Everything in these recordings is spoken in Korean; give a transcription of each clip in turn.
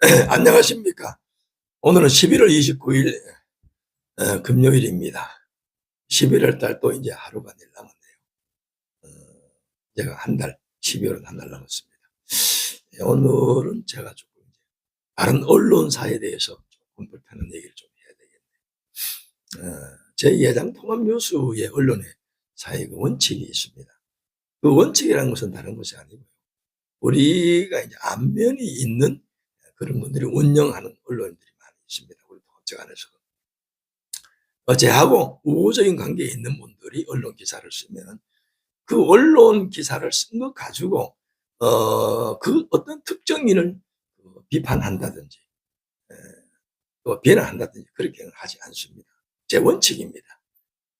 안녕하십니까. 오늘은 11월 29일 어, 금요일입니다. 11월 달 또 이제 하루가 내일 남았네요. 어, 제가 한 달, 12월은 한 달 남았습니다. 예, 오늘은 제가 조금 이제 다른 언론사에 대해서 조금 불편한 얘기를 좀 해야 되겠네요. 어, 제 예장 통합 뉴스의 언론의 사회의 원칙이 있습니다. 그 원칙이라는 것은 다른 것이 아니고요. 우리가 이제 안면이 있는 그런 분들이 운영하는 언론들이 많이 있습니다. 우리 법적 안에서. 어제하고 우호적인 관계에 있는 분들이 언론 기사를 쓰면 그 언론 기사를 쓴 것 가지고 어, 그 어떤 특정인을 비판한다든지 에, 또 비난한다든지 그렇게는 하지 않습니다. 제 원칙입니다.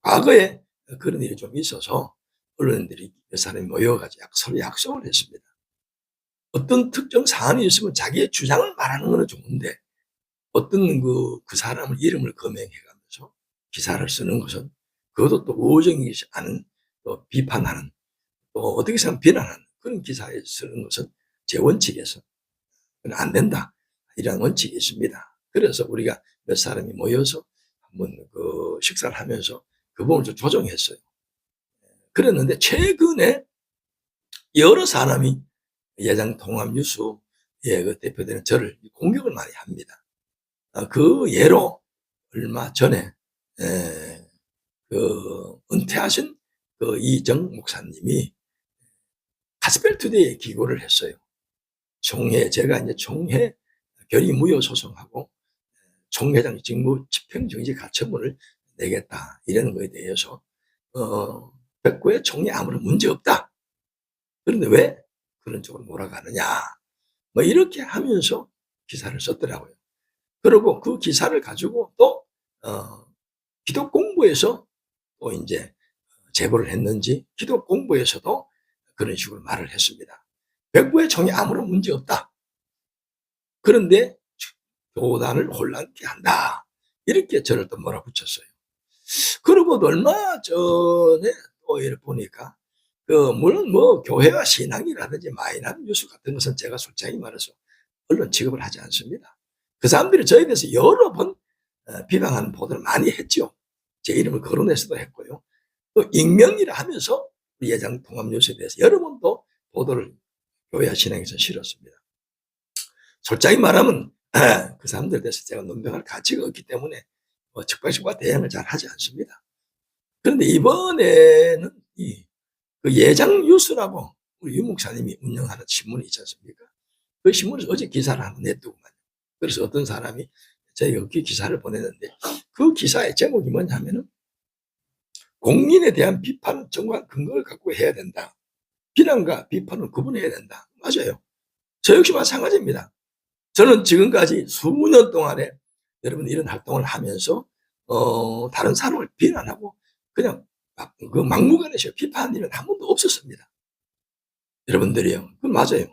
과거에 그런 일이 좀 있어서 언론인들이 몇 사람이 모여가지고 약- 서로 약속을 했습니다. 어떤 특정 사안이 있으면 자기의 주장을 말하는 건 좋은데 어떤 그, 그 사람을 이름을 거명해가면서 기사를 쓰는 것은 그것도 또 우호적이지 않은 또 비판하는 또 어떻게 생각하면 비난하는 그런 기사에 쓰는 것은 제 원칙에서 안 된다. 이런 원칙이 있습니다. 그래서 우리가 몇 사람이 모여서 한번 그 식사를 하면서 그 부분을 좀 조정했어요. 그랬는데 최근에 여러 사람이 예장 통합 뉴스의 그 대표되는 저를 공격을 많이 합니다. 아, 그 예로 얼마 전에 에, 그 은퇴하신 그 이정 목사님이 가스펠 투데이에 기고를 했어요. 총회 제가 이제 총회 결의 무효 소송하고 총회장 직무 집행정지 가처분을 내겠다 이라는 거에 대해서 어 백구의 총회 아무런 문제 없다. 그런데 왜 그런 쪽으로 몰아가느냐. 뭐 이렇게 하면서 기사를 썼더라고요. 그리고 그 기사를 가지고 또, 어, 기독 공부에서 또 이제 제보를 했는지 기독 공부에서도 그런 식으로 말을 했습니다. 백부의 청이 아무런 문제 없다. 그런데 교단을 혼란케 한다. 이렇게 저를 또 몰아붙였어요. 그리고 또 얼마 전에 또 보니까 그 물론 뭐 교회와 신앙이라든지 마이너한 뉴스 같은 것은 제가 솔직히 말해서 언론 취급을 하지 않습니다. 그 사람들이 저에 대해서 여러 번 어, 비방하는 보도를 많이 했죠. 제 이름을 거론해서도 했고요. 또 익명이라 하면서 예장 통합 뉴스에 대해서 여러 번 또 보도를 교회와 신앙에서 실었습니다. 솔직히 말하면 그 사람들에 대해서 제가 논평할 가치가 없기 때문에 뭐 즉각적과 대응을 잘 하지 않습니다. 그런데 이번에는 이, 그 예장 뉴스라고 우리 유 목사님이 운영하는 신문이 있지 않습니까? 그 신문에서 어제 기사를 하나 냈더구만요. 그래서 어떤 사람이 저희가 그 기사를 보냈는데 그 기사의 제목이 뭐냐면은 공민에 대한 비판 정확한 근거를 갖고 해야 된다. 비난과 비판을 구분해야 된다. 맞아요. 저 역시 마찬가지입니다. 저는 지금까지 수년 동안에 여러분 이런 활동을 하면서 어, 다른 사람을 비난하고 그냥 막, 그 막무가내서 비판하는 일은 한 번도 없었습니다. 여러분들이요. 그 맞아요.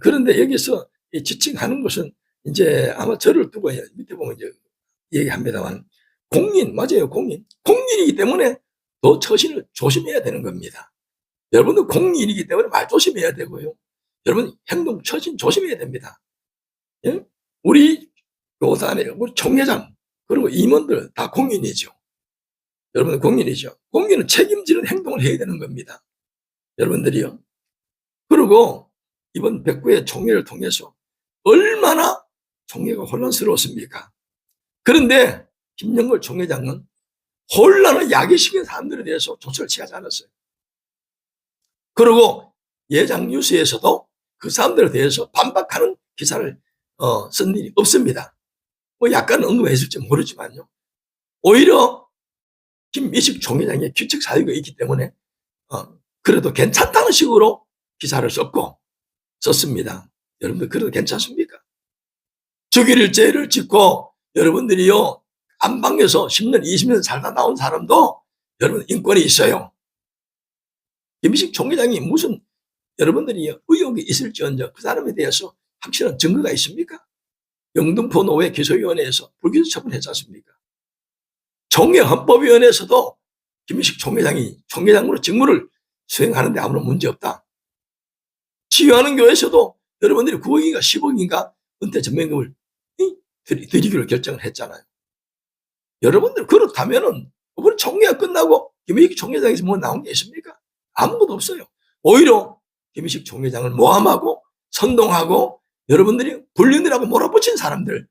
그런데 여기서 이 지칭하는 것은 이제 아마 저를 두고 밑에 보면 이제 얘기합니다만 공인 맞아요 공인 공인이기 때문에 더 처신을 조심해야 되는 겁니다. 여러분도 공인이기 때문에 말 조심해야 되고요. 여러분 행동 처신 조심해야 됩니다. 예? 우리 교단에 우리 총회장 그리고 임원들 다 공인이죠. 여러분 공인이죠. 공인은 책임지는 행동을 해야 되는 겁니다. 여러분들이요. 그리고 이번 백구의 총회를 통해서 얼마나 총회가 혼란스러웠습니까? 그런데 김영걸 총회장은 혼란을 야기시킨 사람들에 대해서 조처를 취하지 않았어요. 그리고 예장 뉴스에서도 그 사람들에 대해서 반박하는 기사를 어, 쓴 일이 없습니다. 뭐 약간 언급했을지 모르지만요. 오히려 김미식 총회장의 규칙 사유가 있기 때문에 어, 그래도 괜찮다는 식으로 기사를 썼고 썼습니다. 여러분들 그래도 괜찮습니까? 죽일 죄를 짓고 여러분들이요 안방에서 10년, 20년 살다 나온 사람도 여러분 인권이 있어요. 김미식 총회장이 무슨 여러분들이 의혹이 있을지언정 그 사람에 대해서 확실한 증거가 있습니까? 영등포 노회 기소위원회에서 불기소 처분했지 않습니까? 총회헌법위원회에서도 김민식 총회장이 총회장으로 직무를 수행하는데 아무런 문제 없다. 치유하는 교회에서도 여러분들이 9억인가 10억인가 은퇴 전면금을 드리기로 결정을 했잖아요. 여러분들 그렇다면은 이번 총회가 끝나고 김희식 총회장에서 뭐 나온 게 있습니까? 아무것도 없어요. 오히려 김희식 총회장을 모함하고 선동하고 여러분들이 불륜이라고 몰아붙인 사람들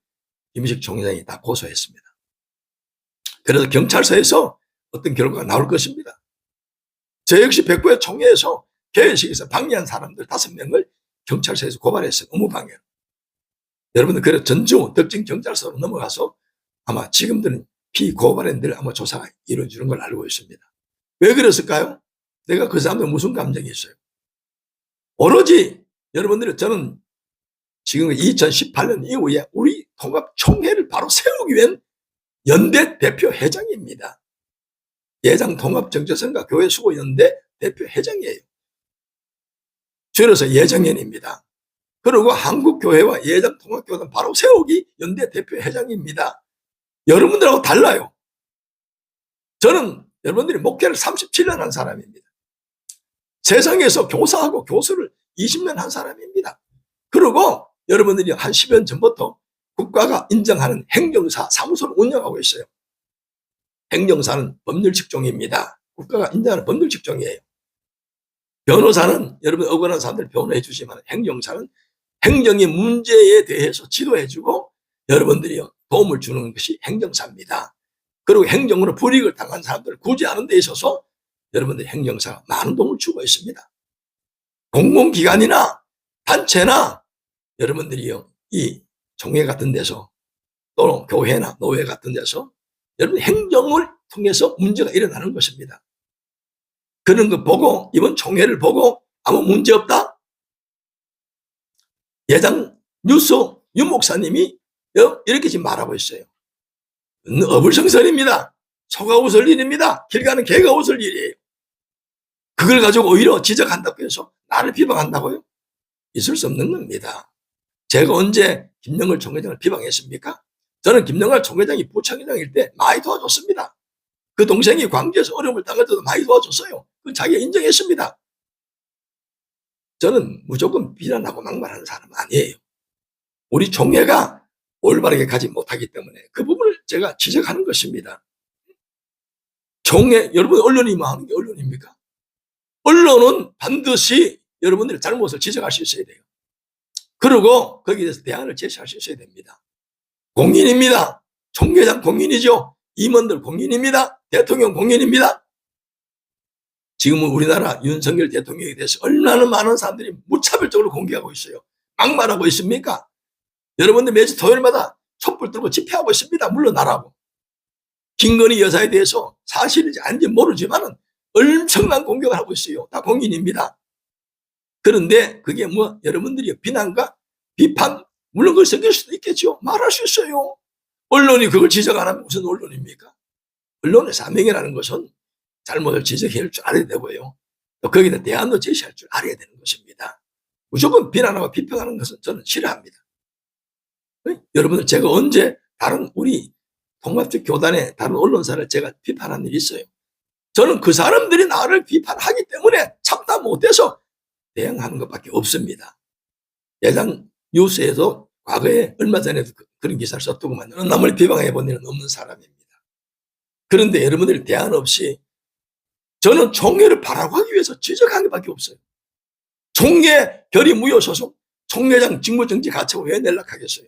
김희식 총회장이 다 고소했습니다. 그래서 경찰서에서 어떤 결과가 나올 것입니다. 저 역시 백구의 총회에서 개회식에서 방해한 사람들 다섯 명을 경찰서에서 고발했어요. 업무방해. 여러분들 그래 전주 덕진 경찰서로 넘어가서 아마 지금들은 피고발인들 아마 조사가 이루어지는 걸 알고 있습니다. 왜 그랬을까요? 내가 그 사람들 무슨 감정이 있어요? 오로지 여러분들은 저는 지금 2018년 이후에 우리 통합 총회를 바로 세우기 위한 연대 대표 회장입니다. 예장 통합정체선과 교회수고 연대 대표 회장이에요. 줄여서 예정연입니다. 그리고 한국교회와 예장 통합교회는 바로 세우기 연대 대표 회장입니다. 여러분들하고 달라요. 저는 여러분들이 목회를 37년 한 사람입니다. 세상에서 교사하고 교수를 20년 한 사람입니다. 그리고 여러분들이 한 10년 전부터 국가가 인정하는 행정사 사무소를 운영하고 있어요. 행정사는 법률 직종입니다. 국가가 인정하는 법률 직종이에요. 변호사는 여러분 억울한 사람들 변호해 주지만 행정사는 행정의 문제에 대해서 지도해 주고 여러분들이 도움을 주는 것이 행정사입니다. 그리고 행정으로 불이익을 당한 사람들을 구제하는 데 있어서 여러분들 행정사가 많은 도움을 주고 있습니다. 공공기관이나 단체나 여러분들이요, 이 종회 같은 데서 또는 교회나 노회 같은 데서 여러분 행정을 통해서 문제가 일어나는 것입니다. 그런 거 보고 이번 총회를 보고 아무 문제 없다. 예장 뉴스 윤 목사님이 이렇게 지금 말하고 있어요. 어불성설입니다. 소가 웃을 일입니다. 길 가는 개가 웃을 일이에요. 그걸 가지고 오히려 지적한다고 해서 나를 비방한다고요? 있을 수 없는 겁니다. 제가 언제 김영걸 총회장을 비방했습니까? 저는 김영걸 총회장이 부총회장일 때 많이 도와줬습니다. 그 동생이 광주에서 어려움을 당할 때도 많이 도와줬어요. 그 자기가 인정했습니다. 저는 무조건 비난하고 막말하는 사람 아니에요. 우리 총회가 올바르게 가지 못하기 때문에 그 부분을 제가 지적하는 것입니다. 총회, 여러분 언론이 뭐 하는 게 언론입니까? 언론은 반드시 여러분들의 잘못을 지적할 수 있어야 돼요. 그리고 거기에 대해서 대안을 있어야 됩니다. 공인입니다. 총회장 공인이죠. 임원들 공인입니다. 대통령 공인입니다. 지금은 우리나라 윤석열 대통령에 대해서 얼마나 많은 사람들이 무차별적으로 공개하고 있어요. 막말하고 있습니까? 여러분들 매주 토요일마다 촛불 들고 집회하고 있습니다. 물러나라고. 김건희 여사에 대해서 사실인지 아닌지 모르지만 은 엄청난 공격을 하고 있어요. 다 공인입니다. 그런데 그게 뭐 여러분들이 비난과 비판 물론 그걸 섞일 수도 있겠죠. 말할 수 있어요. 언론이 그걸 지적 안 하면 무슨 언론입니까? 언론의 사명이라는 것은 잘못을 지적해야 할 줄 알아야 되고요. 또 거기다 대안도 제시할 줄 알아야 되는 것입니다. 무조건 비난하고 비평하는 것은 저는 싫어합니다. 네? 여러분들 제가 언제 다른 우리 통합적 교단의 다른 언론사를 제가 비판한 일이 있어요. 저는 그 사람들이 나를 비판하기 때문에 참다 못해서 대응하는 것밖에 없습니다. 예당 뉴스에도 과거에 얼마 전에도 그- 그런 기사를 썼더구만 남을 비방해 본 일은 없는 사람입니다. 그런데 여러분들이 대안 없이 저는 총회를 발악하기 위해서 지적한 것밖에 없어요. 총회 결의 무효 소송, 총회장 직무정지 가처분 왜 연락하겠어요?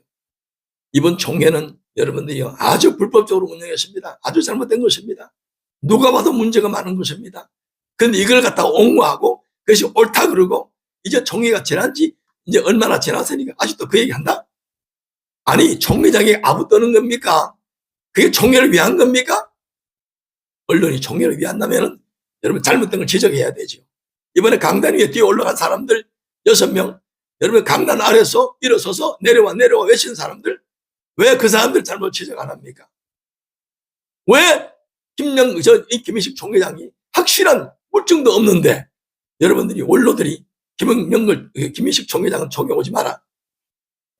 이번 총회는 여러분들이 아주 불법적으로 운영했습니다. 아주 잘못된 것입니다. 누가 봐도 문제가 많은 것입니다. 그런데 이걸 갖다가 옹호하고 그것이 옳다 그러고 이제 총회가 지난 지 이제 얼마나 지났으니까 아직도 그 얘기 한다? 아니, 총회장이 아부 떠는 겁니까? 그게 총회를 위한 겁니까? 언론이 총회를 위한다면은 여러분 잘못된 걸 지적해야 되죠. 이번에 강단 위에 뛰어 올라간 사람들 여섯 명 여러분 강단 아래서 일어서서 내려와 내려와 외친 사람들 왜 그 사람들 잘못 지적 안 합니까? 왜 김영 저이 김희식 총회장이 확실한 물증도 없는데 여러분들이 원로들이 김영걸 김희식 총회장은 총회 오지 마라.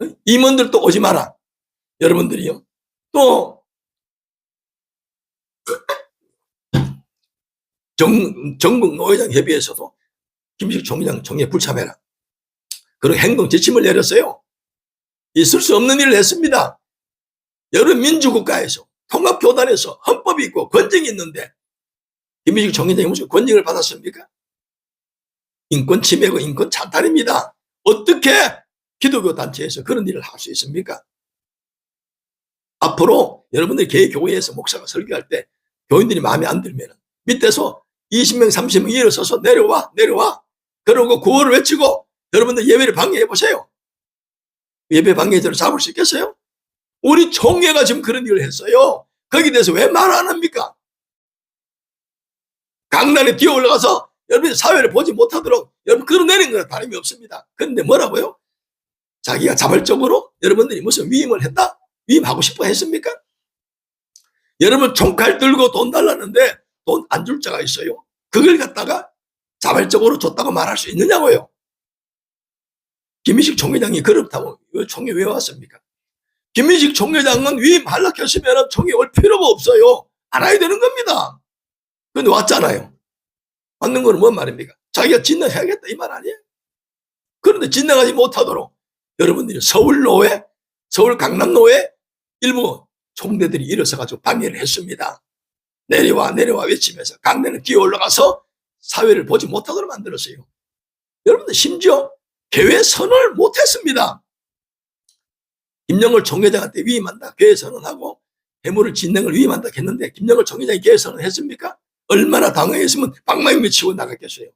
어? 임원들도 오지 마라. 여러분들이요. 또 정, 전국 노회장 협의회에서도 김식 총회장 총회 불참해라. 그런 행동 지침을 내렸어요. 있을 수 없는 일을 했습니다. 여러 민주국가에서 통합교단에서 헌법이 있고 권정이 있는데 김민식 총회장이 무슨 권정을 받았습니까? 인권 침해고 인권 찬탈입니다. 어떻게 기독교 단체에서 그런 일을 할 수 있습니까? 앞으로 여러분들 개 교회에서 목사가 설교할 때 교인들이 마음에 안 들면 밑에서 20명, 30명 일어서서 내려와, 내려와. 그러고 구호를 외치고 여러분들 예배를 방해해 보세요. 예배 방해자를 잡을 수 있겠어요? 우리 총회가 지금 그런 일을 했어요. 거기에 대해서 왜 말 안 합니까? 강단에 뛰어 올라가서 여러분이 사회를 보지 못하도록 여러분 끌어내는 거나 다름이 없습니다. 그런데 뭐라고요? 자기가 자발적으로 여러분들이 무슨 위임을 했다? 위임하고 싶어 했습니까? 여러분 총칼 들고 돈 달라는데 돈 안 줄 자가 있어요. 그걸 갖다가 자발적으로 줬다고 말할 수 있느냐고요. 김희식 총회장이 그렇다고 왜 총회 왜 왔습니까? 김민식 총회장은 위임하려고 했으면 총회 올 필요가 없어요. 알아야 되는 겁니다. 근데 왔잖아요. 왔는 거는 뭔 말입니까? 자기가 진행해야겠다 이 말 아니에요? 그런데 진행하지 못하도록 여러분들이 서울노회, 서울 강남노회 일부 총대들이 일어서가지고 방해를 했습니다. 내려와 내려와 외치면서 강내는 뛰어 올라가서 사회를 보지 못하도록 만들었어요. 여러분들 심지어 개회 선언을 못했습니다. 김영걸 총회장한테 위임한다 개회 선언하고 해물을 진행을 위임한다 했는데 김영걸 총회장이 개회 선언했습니까? 얼마나 당황했으면 방망이 치고 나갔겠어요.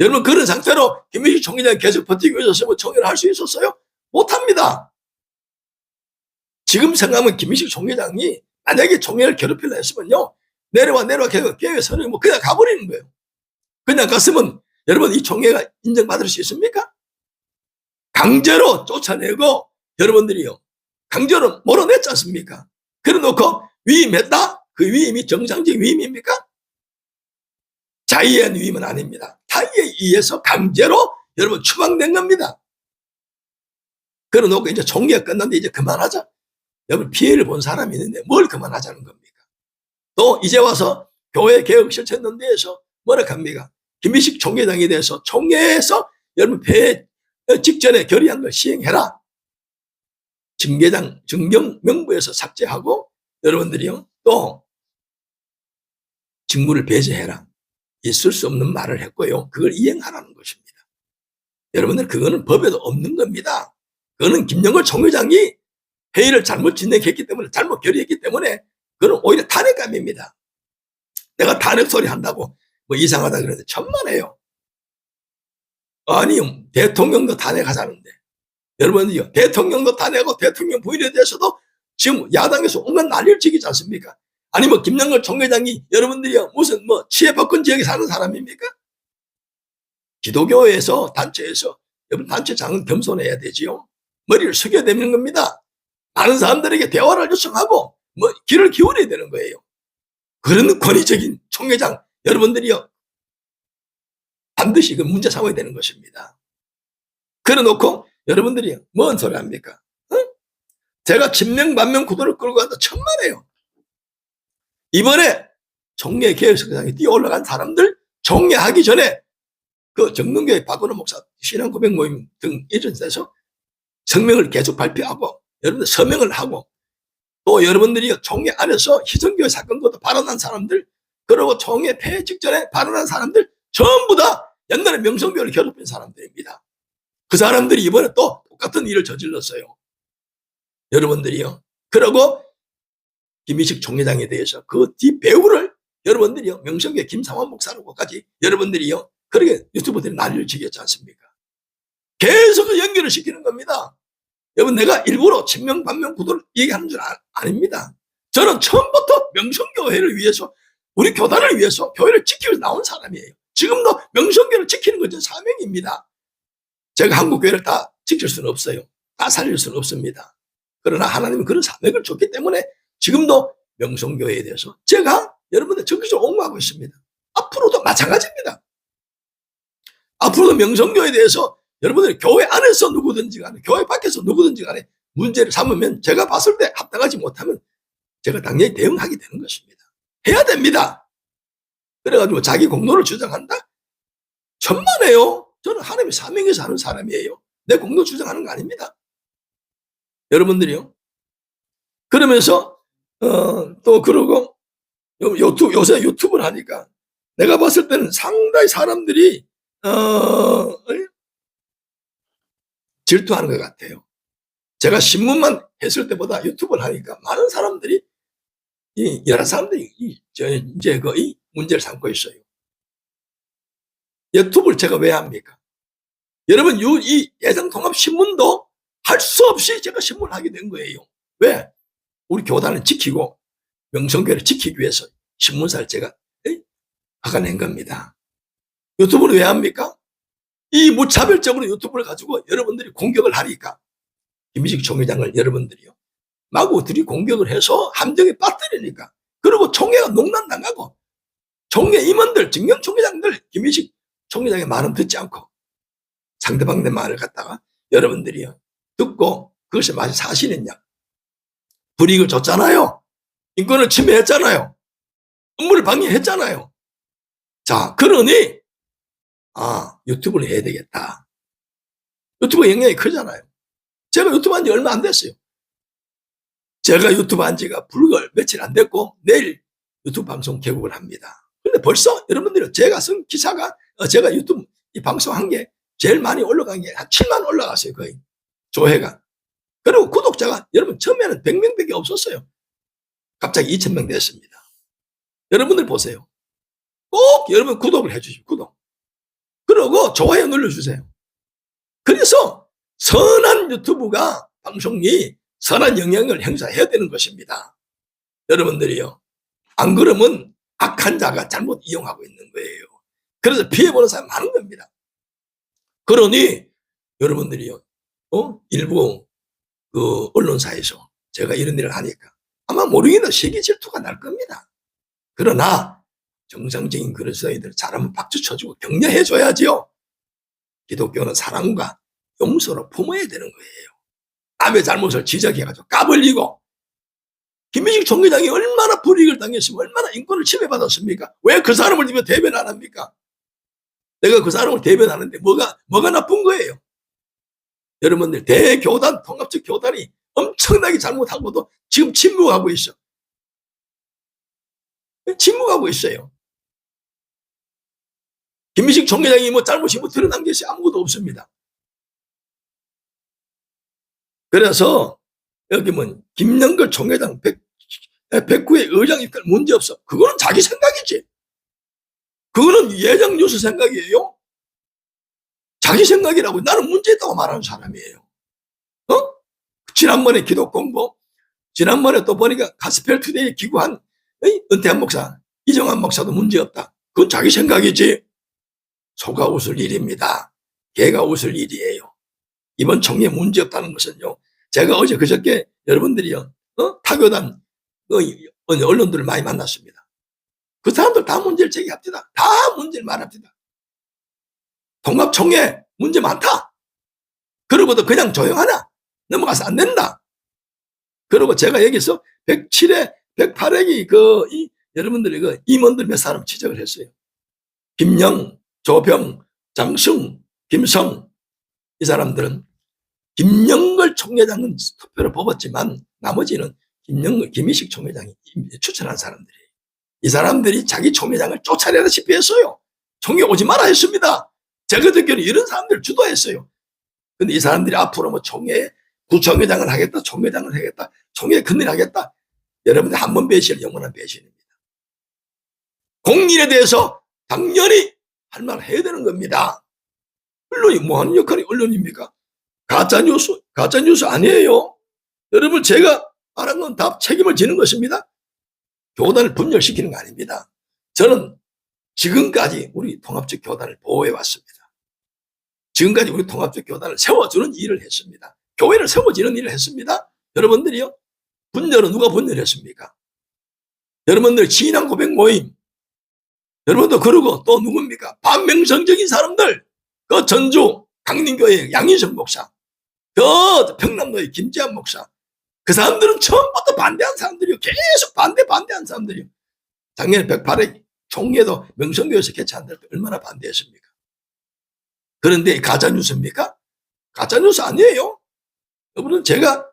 여러분 그런 상태로 김민식 총회장이 계속 버티고 있었으면 총회를 할 수 있었어요? 못합니다. 지금 생각하면 김민식 총회장이 만약에 총회를 괴롭히려 했으면요 내려와 내려와 계속 선언이 뭐 그냥 가버리는 거예요. 그냥 갔으면 여러분 이 총회가 인정받을 수 있습니까? 강제로 쫓아내고 여러분들이요 강제로 몰아냈지 않습니까? 그래 놓고 위임했다? 그 위임이 정상적인 위임입니까? 자의의 위임은 아닙니다. 타의에 의해서 강제로 여러분 추방된 겁니다. 그래 놓고 이제 총회가 끝났는데 이제 그만하자. 여러분 피해를 본 사람이 있는데 뭘 그만하자는 겁니까? 또 이제 와서 교회 개혁 실천연대에서 뭐라 합니까? 김희식 총회장에 대해서 총회에서 여러분 폐 직전에 결의한 걸 시행해라. 징계장 증경 명부에서 삭제하고 여러분들이요 또 직무를 배제해라. 있을 수 없는 말을 했고요. 그걸 이행하라는 것입니다. 여러분들 그거는 법에도 없는 겁니다. 그거는 김영걸 총회장이 회의를 잘못 진행했기 때문에 잘못 결의했기 때문에 그건 오히려 탄핵감입니다. 내가 탄핵 소리 한다고 뭐 이상하다 그러는데 천만에요. 아니 대통령도 탄핵하자는데 여러분이요 대통령도 탄핵하고 대통령 부인에 대해서도 지금 야당에서 온갖 난리를 치기지 않습니까? 아니 뭐 김영걸 총회장이 여러분들이요 무슨 뭐 치해받건 지역에 사는 사람입니까? 기독교에서 단체에서 여러분 단체장은 겸손해야 되지요. 머리를 숙여야 되는 겁니다. 많은 사람들에게 대화를 요청하고 뭐 귀를 기울여야 되는 거예요. 그런 권위적인 총회장 여러분들이요 반드시 그 문제 삼아야 되는 것입니다. 그래놓고 여러분들이 뭔 소리 합니까? 어? 제가 진명만명 구도를 끌고 간다 천만에요. 이번에 종례 개혁성장에 뛰어 올라간 사람들 종례하기 전에 그 정릉교회 박원호 목사 신앙 고백 모임 등 이런 데서 성명을 계속 발표하고 여러분들 서명을 하고 또 여러분들이 총회 안에서 희성교회 사건부터 발언한 사람들 그리고 총회 폐해 직전에 발언한 사람들 전부 다 옛날에 명성교회를 괴롭힌 사람들입니다. 그 사람들이 이번에 또 똑같은 일을 저질렀어요. 여러분들이요. 그러고 김희식 총회장에 대해서 그 뒷배우를 여러분들이요. 명성교회 김상환 목사라고까지 여러분들이요. 그렇게 유튜브들이 난리를 치겠지 않습니까? 계속 연결을 시키는 겁니다. 여러분 내가 일부러 친명 반명 구도를 얘기하는 줄 아, 아닙니다. 저는 처음부터 명성교회를 위해서 우리 교단을 위해서 교회를 지키면서 나온 사람이에요. 지금도 명성교회를 지키는 것은 사명입니다. 제가 한국교회를 다 지킬 수는 없어요. 다 살릴 수는 없습니다. 그러나 하나님은 그런 사명을 줬기 때문에 지금도 명성교회에 대해서 제가 여러분들 적극적으로 옹호하고 있습니다. 앞으로도 마찬가지입니다. 앞으로도 명성교회에 대해서 여러분들이 교회 안에서 누구든지 간에 교회 밖에서 누구든지 간에 문제를 삼으면 제가 봤을 때 합당하지 못하면 제가 당연히 대응하게 되는 것입니다. 해야 됩니다. 그래가지고 자기 공로를 주장한다? 천만에요. 저는 하나님의 사명에서 하는 사람이에요. 내 공로 주장하는 거 아닙니다. 여러분들이요. 그러면서 어, 또 그러고 요- 요튜브 요새 유튜브를 하니까 내가 봤을 때는 상당히 사람들이 어? 질투하는 것 같아요. 제가 신문만 했을 때보다 유튜브를 하니까 많은 사람들이 이 여러 사람들이 이, 저, 이제 그 이 문제를 삼고 있어요. 유튜브를 제가 왜 합니까? 여러분 유- 이 예상통합 신문도 할 수 없이 제가 신문을 하게 된 거예요. 왜? 우리 교단을 지키고 명성교를 지키기 위해서 신문사를 제가? 박아낸 겁니다. 유튜브를 왜 합니까? 이 무차별적으로 유튜브를 가지고 여러분들이 공격을 하니까 김희식 총회장을 여러분들이요 마구 들이 공격을 해서 함정에 빠뜨리니까 그리고 총회가 농단당하고 총회 임원들 정경 총회장들 김희식 총회장의 말은 듣지 않고 상대방 내 말을 갖다가 여러분들이요 듣고 그것이 마치 사실이냐 불이익을 줬잖아요. 인권을 침해했잖아요. 업무를 방해했잖아요. 자 그러니 아 유튜브를 해야 되겠다. 유튜브 영향이 크잖아요. 제가 유튜브 한 지 얼마 안 됐어요. 제가 유튜브 한 지가 불과 며칠 안 됐고 내일 유튜브 방송 개국을 합니다. 근데 벌써 여러분들이 제가 쓴 기사가 어, 제가 유튜브 이 방송 한 게 제일 많이 올라간 게 한 7만 올라갔어요 거의. 조회가 그리고 구독자가 여러분 처음에는 100명밖에 없었어요. 갑자기 2,000명 됐습니다. 여러분들 보세요. 꼭 여러분 구독을 해주시고 구독. 그리고 좋아요 눌러주세요. 그래서 선한 유튜브가 방송이 선한 영향을 행사해야 되는 것입니다. 여러분들이요. 안 그러면 악한 자가 잘못 이용하고 있는 거예요. 그래서 피해보는 사람 많은 겁니다. 그러니 여러분들이요. 어? 일부 그 언론사에서 제가 이런 일을 하니까 아마 모르겠는 시기 질투가 날 겁니다. 그러나 정상적인 사회들 잘하면 박수 쳐주고 격려해 줘야지요. 기독교는 사랑과 용서로 품어야 되는 거예요. 남의 잘못을 지적해가지고 까불리고 김민식 총회장이 얼마나 불이익을 당했으면 얼마나 인권을 침해받았습니까? 왜 그 사람을 대변 안 합니까? 내가 그 사람을 대변하는데 뭐가 뭐가 나쁜 거예요? 여러분들 대교단 통합적 교단이 엄청나게 잘못하고도 지금 침묵하고 있어. 침묵하고 있어요. 김민식 총회장이 뭐 잘못이 뭐 드러난 것이 아무것도 없습니다. 그래서 여기 뭐 김영걸 총회장 백, 백구의 의장 입결 문제 없어. 그거는 자기 생각이지. 그거는 예정 뉴스 생각이에요. 자기 생각이라고 나는 문제 있다고 말하는 사람이에요. 어? 지난번에 기독 공부, 지난번에 또 보니까 가스펠 투데이에 기구한? 은퇴한 목사, 이정환 목사도 문제 없다. 그건 자기 생각이지. 소가 웃을 일입니다. 개가 웃을 일이에요. 이번 총회 문제 없다는 것은요. 제가 어제 그저께 여러분들이요, 어? 타교단 어, 언론들을 많이 만났습니다. 그 사람들 다 문제를 제기합니다. 다 문제를 말합니다. 통합총회 문제 많다. 그러고도 그냥 조용하나? 넘어가서 안 된다. 그리고 제가 여기서 107회, 108회기 그, 이, 여러분들이 그 임원들 몇 사람 지적을 했어요. 김영, 조병, 장승, 김성, 이 사람들은 김영걸 총회장은 투표를 뽑았지만 나머지는 김영걸, 김희식 총회장이 추천한 사람들이에요. 이 사람들이 자기 총회장을 쫓아내다시피 했어요. 총회 오지 마라 했습니다. 제가 듣기로는 이런 사람들을 주도했어요. 근데 이 사람들이 앞으로 뭐 총회, 구청회장을 하겠다, 총회장을 하겠다, 총회 큰일 하겠다. 여러분들 한 번 배신은 영원한 배신입니다. 공인에 대해서 당연히 할 말을 해야 되는 겁니다. 언론이 뭐 하는 역할이 언론입니까? 가짜뉴스, 가짜뉴스 아니에요. 여러분 제가 말한 건 다 책임을 지는 것입니다. 교단을 분열시키는 거 아닙니다. 저는 지금까지 우리 통합적 교단을 보호해 왔습니다. 지금까지 우리 통합적 교단을 세워주는 일을 했습니다. 교회를 세워지는 일을 했습니다. 여러분들이요. 분열은 누가 분열했습니까? 여러분들 진앙 고백 모임. 여러분도 그러고 또 누굽니까? 반명성적인 사람들. 그 전주 강림교회 양인성 목사. 그 평남도의 김재한 목사. 그 사람들은 처음부터 반대한 사람들이요. 계속 반대 반대한 사람들이요. 작년에 108회 총회도 명성교회에서 개최한다고 얼마나 반대했습니까? 그런데 가짜뉴스입니까? 가짜뉴스 아니에요. 여러분은 제가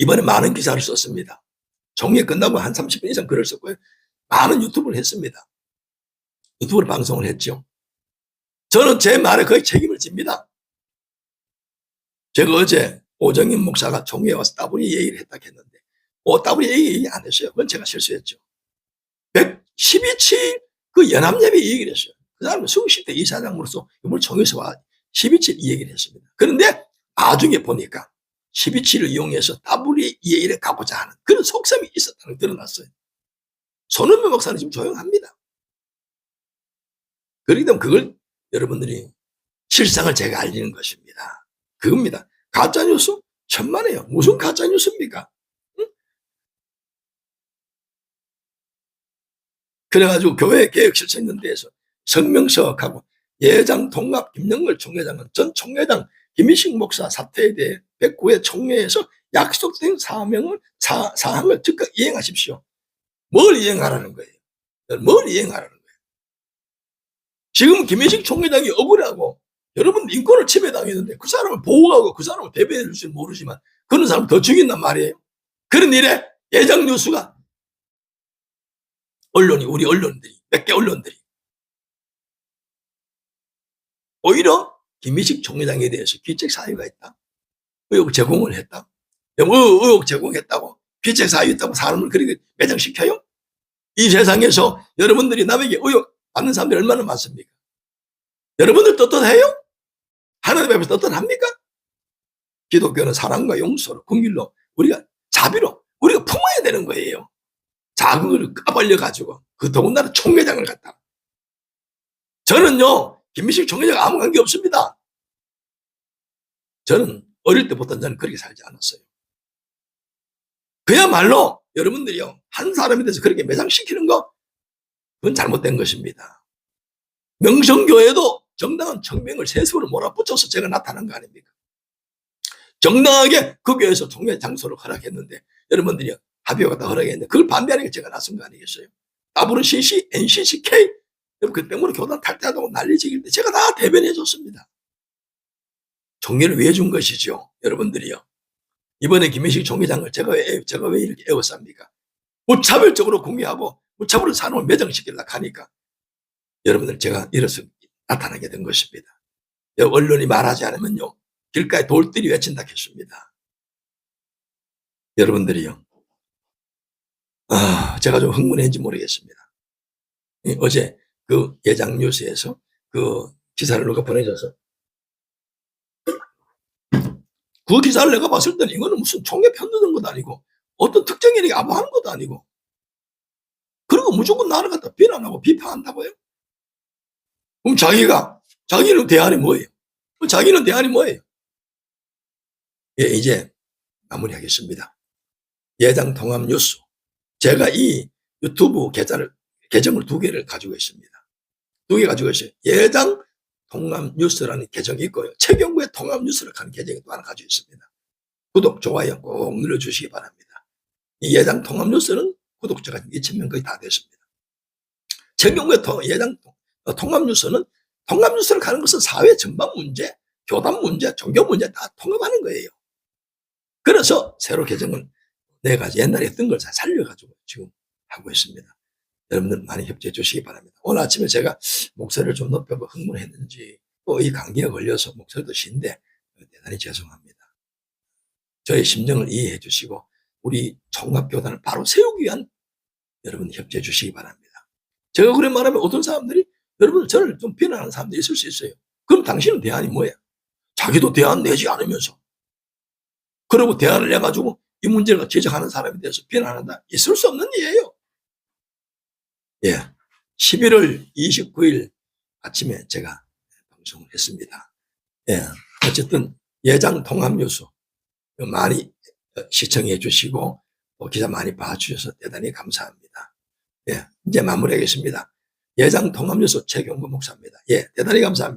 이번에 많은 기사를 썼습니다. 종이 끝나고 한 30분 이상 글을 썼고요. 많은 유튜브를 했습니다. 유튜브를 방송을 했죠. 저는 제 말에 거의 책임을 집니다. 제가 어제 오정인 목사가 종회에 와서 따분이 얘기를 했다 했는데, 오, 따분이 얘기 안 했어요. 그건 제가 실수했죠. 112층 그 연합예배 이 얘기를 했어요. 그 사람은 수십 대 이사장으로서 이번 총회에서 와 12치 이 얘기를 했습니다. 그런데 나중에 보니까 12치를 이용해서 따분히 이 얘기를 가고자 하는 그런 속셈이 있었다는 게 드러났어요. 손흥민 목사는 지금 조용합니다. 그렇기 때문에 그걸 여러분들이 실상을 제가 알리는 것입니다. 그겁니다. 가짜뉴스? 천만에요. 무슨 가짜뉴스입니까? 그래가지고 교회 개혁 실천연대에서 성명서하고 예장 통합 김영걸 총회장은 전 총회장 김희식 목사 사태에 대해 109회 총회에서 약속된 사명을 사, 사항을 즉각 이행하십시오. 뭘 이행하라는 거예요? 뭘 이행하라는 거예요? 지금 김혜식 총회장이 억울하고 여러분 인권을 침해당했는데 그 사람을 보호하고 그 사람을 대변해 줄 줄 모르지만 그런 사람 더 죽인단 말이에요. 그런 일에 예장 뉴스가 언론이 우리 언론들이 몇 개 언론들이 오히려 김희식 총회장에 대해서 귀책 사유가 있다. 의혹 제공을 했다. 의- 의혹 제공했다고 귀책 사유 있다고 사람을 그렇게 매장시켜요? 이 세상에서 여러분들이 남에게 의혹 받는 사람들이 얼마나 많습니까? 여러분들 떳떳해요? 하나님 앞에서 떳떳합니까? 기독교는 사랑과 용서로 긍휼로 우리가 자비로 우리가 품어야 되는 거예요. 자극을 까발려 가지고 그 더군다나 총회장을 갖다. 저는요 김미식 총회장 아무 관계 없습니다. 저는 어릴 때부터 저는 그렇게 살지 않았어요. 그야말로 여러분들이요 한 사람에 대해서 그렇게 매장시키는 거 그건 잘못된 것입니다. 명성교회도 정당한 청명을 세습으로 몰아붙여서 제가 나타난 거 아닙니까? 정당하게 그 교회에서 총회 장소를 허락했는데 여러분들이 합의가 다 허락했는데 그걸 반대하는 게 제가 나선 거 아니겠어요? WCC, NCCK 그 때문에 교단 탈퇴하다고 난리 지길 때 제가 다 대변해 줬습니다. 총회를 왜 준 것이죠? 여러분들이요. 이번에 김혜식 총회장을 제가 왜, 제가 왜 이렇게 애워쌉니까? 무차별적으로 공개하고 무차별로 사람을 매장시키려고 하니까 여러분들 제가 이래서 나타나게 된 것입니다. 언론이 말하지 않으면요. 길가에 돌들이 외친다 했습니다. 여러분들이요. 아, 제가 좀 흥분했는지 모르겠습니다. 이 어제 그 예장 뉴스에서 그 기사를 누가 보내줘서 그 기사를 내가 봤을 때는 이거는 무슨 총회 편드는 것도 아니고 어떤 특정 인에게 아부하는 것도 아니고 그리고 무조건 나를 갖다 비난하고 비판한다고요? 그럼 자기가 자기는 대안이 뭐예요? 자기는 대안이 뭐예요? 예, 이제 마무리하겠습니다. 예장 통합 뉴스. 제가 이 유튜브 계좌를 계정을 두 개를 가지고 있습니다. 두 개 가지고 있어요. 예장 통합 뉴스라는 계정이 있고요. 최경구의 통합 뉴스를 하는 계정이 또 하나 가지고 있습니다. 구독, 좋아요 꼭 눌러주시기 바랍니다. 이 예장 통합 뉴스는 구독자가 2,000명 거의 다 됐습니다. 최경구의 통, 예장 어, 통합 뉴스는 통합 뉴스를 가는 것은 사회 전반 문제, 교단 문제, 종교 문제 다 통합하는 거예요. 그래서 새로 개정을 내가지고 옛날에 했던 걸 살려가지고 지금 하고 있습니다. 여러분들 많이 협조해 주시기 바랍니다. 오늘 아침에 제가 목소리를 좀 높여고 흥분했는지 또 이 감기에 걸려서 목소리도 쉰데 대단히 죄송합니다. 저의 심정을 이해해 주시고 우리 총합교단을 바로 세우기 위한 여러분 협조해 주시기 바랍니다. 제가 그래 말하면 어떤 사람들이 여러분 저를 좀 비난하는 사람들이 있을 수 있어요. 그럼 당신은 대안이 뭐야? 자기도 대안 내지 않으면서 그리고 대안을 내가지고 이 문제를 지적하는 사람에 대해서 비난한다? 있을 수 없는 일이에요. 예. 11월 29일 아침에 제가 방송을 했습니다. 예. 어쨌든 예장 통합 뉴스 많이 시청해 주시고 또 기사 많이 봐주셔서 대단히 감사합니다. 예. 이제 마무리하겠습니다. 예장 통합 뉴스 최경구 목사입니다. 예. 대단히 감사합니다.